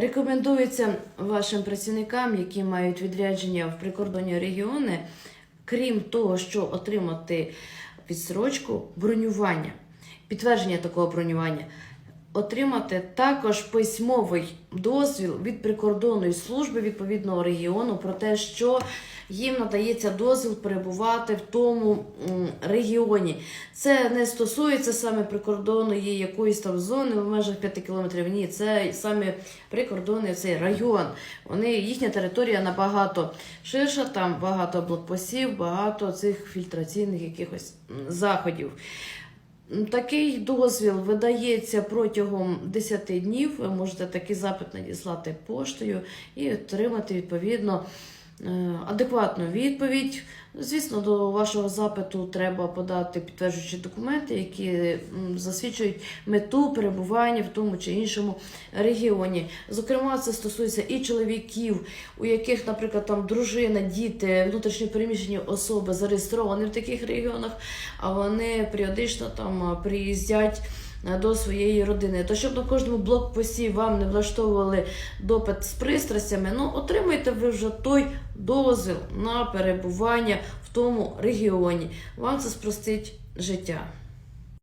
Рекомендується вашим працівникам, які мають відрядження в прикордонні регіони, крім того, що отримати відсрочку бронювання, підтвердження такого бронювання, отримати також письмовий дозвіл від прикордонної служби відповідного регіону про те, що їм надається дозвіл перебувати в тому регіоні. Це не стосується саме прикордонної якоїсь там зони в межах 5 кілометрів. Ні, це саме прикордонний цей район. Вони їхня територія набагато ширша, там багато блокпостів, багато цих фільтраційних якихось заходів. Такий дозвіл видається протягом 10 днів. Ви можете такий запит надіслати поштою і отримати відповідно адекватну відповідь. Звісно, до вашого запиту треба подати підтверджуючі документи, які засвідчують мету перебування в тому чи іншому регіоні. Зокрема, це стосується і чоловіків, у яких, наприклад, там дружина, діти, внутрішньо переміщені особи зареєстровані в таких регіонах, а вони періодично там е, приїздять. Е, До своєї родини, то щоб на кожному блокпості вам не влаштовували допит з пристрастями, ну отримайте ви вже той дозвіл на перебування в тому регіоні. Вам це спростить життя.